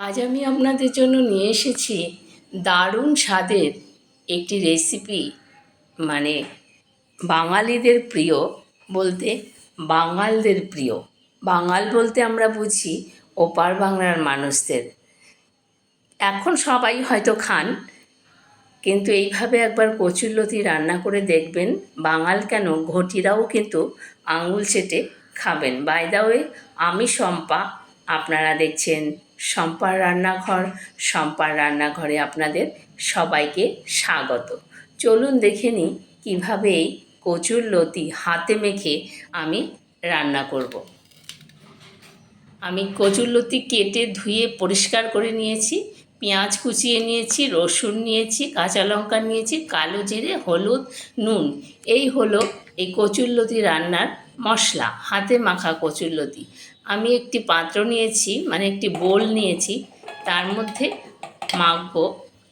আজ আমি আপনাদের জন্য নিয়ে এসেছি দারুণ স্বাদের একটি রেসিপি মানে বাঙালিদের প্রিয় বলতে বাঙালদের প্রিয়। বাঙাল বলতে আমরা বুঝি ওপার বাংলার মানুষদের। এখন সবাই হয়তো খান, কিন্তু এইভাবে একবার কচুরলতি রান্না করে দেখবেন বাঙাল কেন ঘটিরাও কিন্তু আঙুল চেটে খাবেন। বাই দা ওয়ে আমি শম্পা আপনারা দেখছেন শম্পার রান্নাঘর। শম্পার রান্নাঘরে আপনাদের সবাইকে স্বাগত। চলুন দেখে নিই কীভাবে এই কচুর লতি হাতে মেখে আমি রান্না করব। আমি কচুর লতি কেটে ধুয়ে পরিষ্কার করে নিয়েছি। পেঁয়াজ কুচিয়ে নিয়েছি, রসুন নিয়েছি, কাঁচা লঙ্কা নিয়েছি, কালো জিরে, হলুদ, নুন। এই হলো এই কচুরলতি রান্নার মশলা, হাতে মাখা কচুরলতি আমি একটি পাত্র নিয়েছি মানে একটি বোল নিয়েছি, তার মধ্যে মাখবো।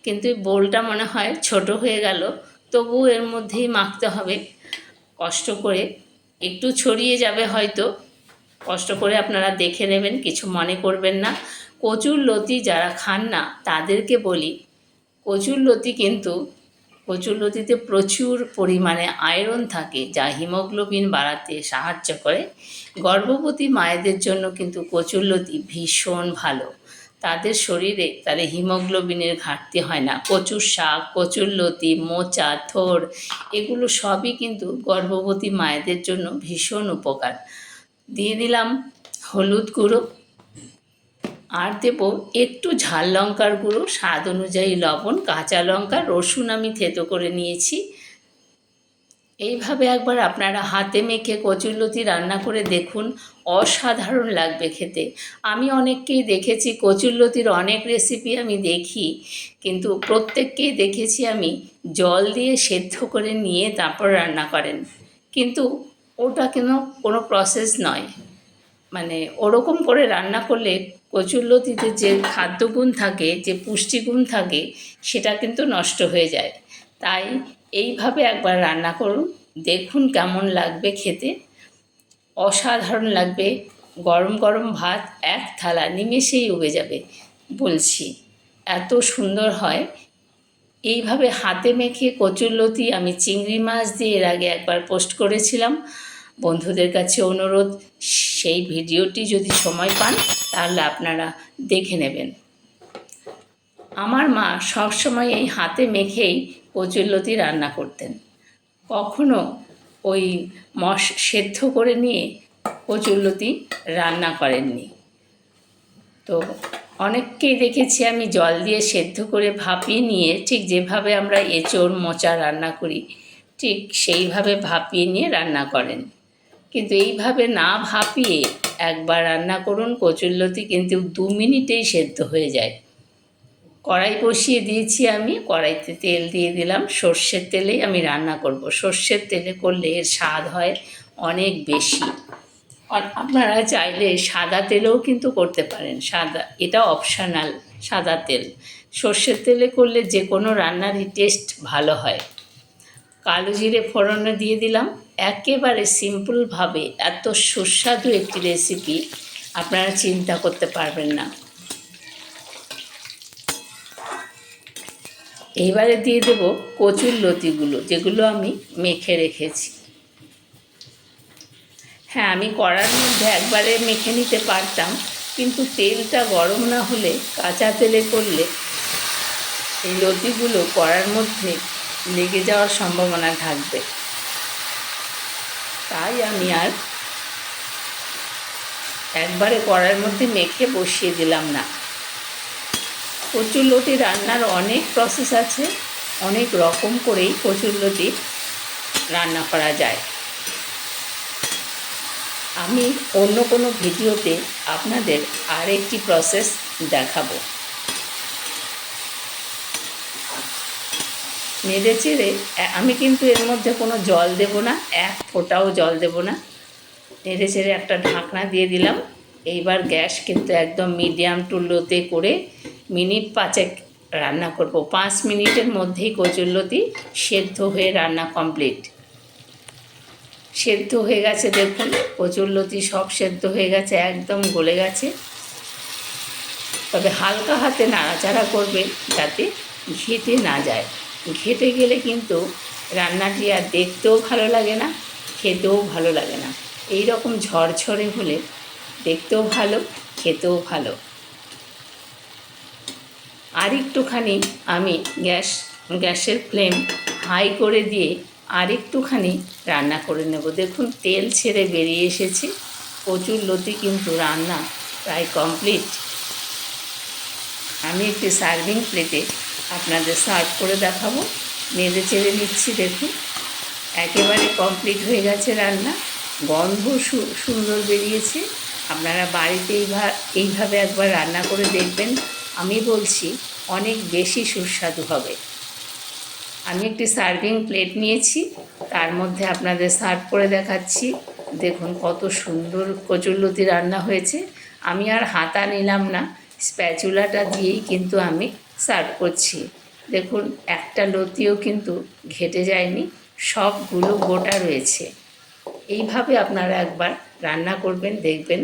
কিন্তু বোলটা মনে হয় ছোট হয়ে গেল, তবু এর মধ্যেই মাখতে হবে। কষ্ট করে একটু ছড়িয়ে যাবে হয়তো। কষ্ট করে আপনারা দেখে নেবেন, কিছু মনে করবেন না। কচুর লতি যারা খান না, তাদেরকে বলি, কচুর লতি কিন্তু কচুর লতিতে প্রচুর পরিমাণে আয়রন থাকে, যা হিমোগ্লোবিন বাড়াতে সাহায্য করে। গর্ভবতী মায়েদের জন্য কিন্তু কচুর লতি ভীষণ ভালো। তাদের শরীরে তাদের হিমোগ্লোবিনের ঘাটতি হয় না। কচুর শাক কচুর লতি, মোচা, থোর, এগুলো সবই কিন্তু গর্ভবতী মায়েদের জন্য ভীষণ উপকার। দিয়ে দিলাম হলুদ গুঁড়ো। আর দেব একটু ঝাল লঙ্কার গুঁড়ো, স্বাদ অনুযায়ী লবণ, কাঁচা লঙ্কা, রসুন আমি থেতো করে নিয়েছি। এইভাবে একবার আপনারা হাতে মেখে কচুরলতি রান্না করে দেখুন, অসাধারণ লাগবে খেতে। আমি অনেককেই দেখেছি, কচুরলতির অনেক রেসিপি আমি দেখি, কিন্তু প্রত্যেককেই দেখেছি আমি জল দিয়ে সেদ্ধ করে নিয়ে তারপর রান্না করেন। কিন্তু ওটা কেন, কোনো প্রসেস নয়। মানে ওরকম করে রান্না করলে কচুরলতিতে যে খাদ্যগুণ থাকে, যে পুষ্টিগুণ থাকে, সেটা কিন্তু নষ্ট হয়ে যায়। তাই এইভাবে একবার রান্না করুন, দেখুন কেমন লাগবে খেতে। অসাধারণ লাগবে, গরম গরম ভাত এক থালা নিমেষেই উবে যাবে, বলছি। এত সুন্দর হয়। এইভাবে হাতে মেখে কচুরলতি আমি চিংড়ি মাছ দিয়ে এর আগে একবার পোস্ট করেছিলাম। বন্ধুদের কাছে অনুরোধ, সেই ভিডিওটি যদি সময় পান, তাহলে আপনারা দেখে নেবেন। আমার মা সবসময় এই হাতে মেখেই কচুরলতি রান্না করতেন। কখনো ওই মশ সেদ্ধ করে নিয়ে কচুরলতি রান্না করেননি। তো অনেককেই দেখেছি আমি জল দিয়ে সেদ্ধ করে ভাপিয়ে নিয়ে ঠিক যেভাবে আমরা এঁচোড়, মোচা রান্না করি, ঠিক সেইভাবে ভাপিয়ে নিয়ে রান্না করেন। কিন্তু এইভাবে না ভাপিয়ে একবার রান্না করুন, কচুরলতি কিন্তু দু মিনিটেই সেদ্ধ হয়ে যায়। কড়াই বসিয়ে দিয়েছি আমি, কড়াইতে তেল দিয়ে দিলাম। সর্ষের তেলেই আমি রান্না করব। সর্ষের তেলে করলে এর স্বাদ হয় অনেক বেশি। আর আপনারা চাইলে সাদা তেলেও কিন্তু করতে পারেন। সাদা, এটা অপশানাল সাদা তেল। সর্ষের তেলে করলে যে কোনো রান্নারই টেস্ট ভালো হয়। কালো জিরে ফোড়নে দিয়ে দিলাম। একেবারে সিম্পলভাবে এত সুস্বাদু একটি রেসিপি আপনারা চিন্তা করতে পারবেন না। এইবারে দিয়ে দেব কচুর লতিগুলো, যেগুলো আমি মেখে রেখেছি। হ্যাঁ আমি কড়ার মধ্যে একবারে মেখে নিতে পারতাম, কিন্তু তেলটা গরম না হলে কাঁচা তেলে করলে এই লতিগুলো কড়ার মধ্যে লেগে যাওয়ার সম্ভাবনা থাকবে। তাই আমি আর একবারে কড়ার মধ্যে মেখে বসিয়ে দিলাম না। কচুরলতি রান্নার অনেক প্রসেস আছে, অনেক রকম করেই কচুরলতি রান্না করা যায়। আমি অন্য কোনো ভিডিওতে আপনাদের আরেকটি প্রসেস দেখাবো। নেড়ে চেড়ে আমি কিন্তু এর মধ্যে কোনো জল দেব না, এক ফোঁটাও জল দেব না। নেড়ে চেড়ে একটা ঢাকনা দিয়ে দিলাম। এইবার গ্যাস কিন্তু একদম মিডিয়াম টু লোতে করে মিনিট পাঁচেক রান্না করব। পাঁচ মিনিটের মধ্যেই কচুরলতি সেদ্ধ হয়ে রান্না কমপ্লিট। সেদ্ধ হয়ে গেছে দেখুন, কচুরলতি সব সেদ্ধ হয়ে গেছে, একদম গলে গেছে। তবে হালকা হাতে নাড়াচাড়া করবেন যাতে ঘেটে না যায়। ঘেটে গেলে কিন্তু রান্নাটি আর দেখতেও ভালো লাগে না, খেতেও ভালো লাগে না। এই রকম ঝরঝরে হলে দেখতেও ভালো, খেতেও ভালো। আর একটুখানি আমি গ্যাস, গ্যাসের ফ্লেম হাই করে দিয়ে আর একটুখানি রান্না করে নেব। দেখুন, তেল ছেড়ে বেরিয়ে এসেছে। প্রচুর লতি কিন্তু রান্না প্রায় কমপ্লিট আমি একটি সার্ভিং প্লেটে আপনাদের সার্ভ করে দেখাবো। নেড়ে চেড়ে নিচ্ছি, দেখুন। একেবারে কমপ্লিট হয়ে গেছে রান্না। গন্ধ সুন্দর বেরিয়েছে। আপনারা বাড়িতে এইভা- এইভাবে একবার রান্না করে দেখবেন। আমি বলছি, অনেক বেশি সুস্বাদু হবে। আমি একটি সার্ভিং প্লেট নিয়েছি। তার মধ্যে আপনাদের সার্ভ করে দেখাচ্ছি। দেখুন কত সুন্দর কচুরলতি রান্না হয়েছে। আমি আর হাতা নিলাম না। স্প্যাচুলাটা দিয়েই কিন্তু আমি সার্ভ করছি দেখুন, একটা লতিও কিন্তু ঘেটে যায়নি, সবগুলো গোটা রয়েছে। এইভাবে আপনারা একবার রান্না করবেন, দেখবেন,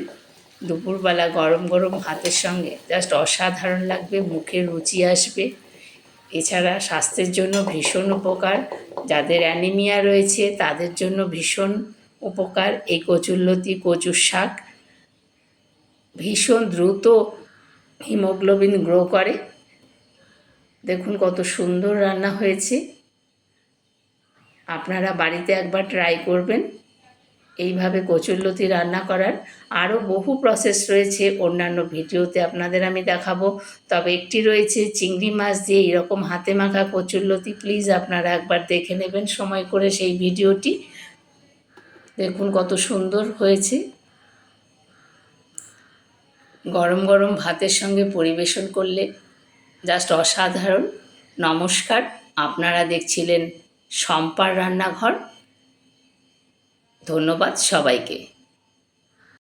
দুপুরবেলা গরম গরম ভাতের সঙ্গে জাস্ট অসাধারণ লাগবে, মুখে রুচি আসবে। এছাড়া স্বাস্থ্যের জন্য ভীষণ উপকার, যাদের অ্যানিমিয়া রয়েছে, তাদের জন্য ভীষণ উপকার, এই কচুরলতি, কচুর শাক। ভীষণ দ্রুত হিমোগ্লোবিন গ্রো করে দেখুন কত সুন্দর রান্না হয়েছে। আপনারা বাড়িতে একবার ট্রাই করবেন। এইভাবে কচুরলতি রান্না করার আরও বহু প্রসেস রয়েছে। অন্যান্য ভিডিওতে আপনাদের আমি দেখাবো। তবে একটি রয়েছে চিংড়ি মাছ দিয়ে এরকম হাতে মাখা কচুরলতি। প্লিজ আপনারা একবার দেখে নেবেন। সময় করে সেই ভিডিওটি। দেখুন কত সুন্দর হয়েছে। গরম গরম ভাতের সঙ্গে পরিবেশন করলে জাস্ট অসাধারণ। নমস্কার আপনারা দেখছিলেন শম্পার রান্নাঘর। ধন্যবাদ সবাইকে।